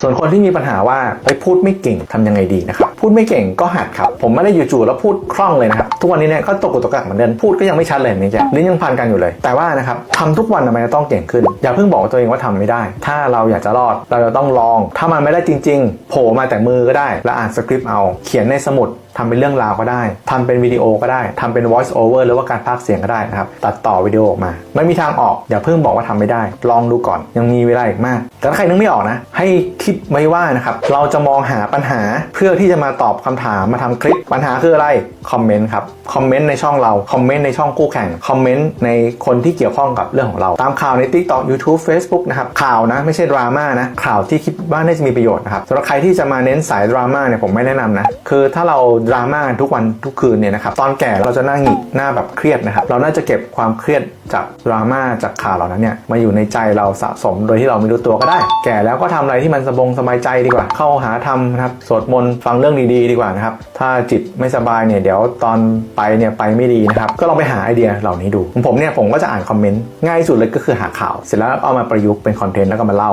ส่วนคนที่มีปัญหาว่าไปพูดไม่เก่งทำยังไงดีนะครับ พูดไม่เก่งก็หัดครับ ผมไม่ได้อยู่จู่ๆแล้วพูดคล่องเลยนะครับ ทุกวันนี้เนี่ยก็ตกุตกกักเหมือนเดิมพูดก็ยังไม่ชัดเลยนี่จ้ะลิ้นยังพันกันอยู่เลย แต่ว่านะครับทำทุกวันทำไมจะต้องเก่งขึ้น อย่าเพิ่งบอกตัวเองว่าทำไม่ได้ ถ้าเราอยากจะรอดเราจะต้องลอง ถ้ามันไม่ได้จริง ๆ โผล่มาแต่มือก็ได้ แล้วอ่านสคริปต์เอา เขียนในสมุดทำเป็นเรื่องราวก็ได้ ทำเป็นวิดีโอก็ได้ ทำเป็น voice over หรือว่าการพากย์เสียงก็ได้นะครับ ตัดต่อวิดีโอออกมา ไม่มีทางออก อย่าเพิ่งบอกว่าทำไม่ได้ ลองดูก่อน ยังมีเวลาอีกมาก แต่ถ้าใครนึกไม่ออกนะ ให้คิดไว้ว่านะครับ เราจะมองหาปัญหาเพื่อที่จะมาตอบคำถามมาทำคลิป ปัญหาคืออะไร คอมเมนต์ครับ คอมเมนต์ในช่องเรา คอมเมนต์ในช่องคู่แข่ง คอมเมนต์ในคนที่เกี่ยวข้องกับเรื่องของเรา ตามข่าวใน TikTok YouTube Facebook นะครับ ข่าวนะ ไม่ใช่ดราม่านะ ข่าวที่คิดว่าน่าจะมีประโยชน์นะครับสำหรับใครที่จะมาเน้นสายดราม่าเนี่ยผมไม่แนะนำนะ คือถ้าเราดราม่ากันทุกวันทุกคืนเนี่ยนะครับ ตอนแก่เราจะหน้าหงิกหน้าแบบเครียดนะครับ เราน่าจะเก็บความเครียดจากดราม่าจากข่าวเหล่านั้นเนี่ยมาอยู่ในใจเราสะสมโดยที่เราไม่รู้ตัวก็ได้ แก่แล้วก็ทำอะไรที่มันสบงสบายใจดีกว่า เข้าหาทำนะครับ สวดมนต์ฟังเรื่องดีๆดีกว่านะครับ ถ้าจิตไม่สบายเนี่ยเดี๋ยวตอนไปเนี่ยไปไม่ดีนะครับ ก็ลองไปหาไอเดียเหล่านี้ดู ผมเนี่ยผมก็จะอ่านคอมเมนต์ง่ายสุดเลยก็คือหาข่าว เสร็จแล้วเอามาประยุกต์เป็นคอนเทนต์แล้วก็มาเล่า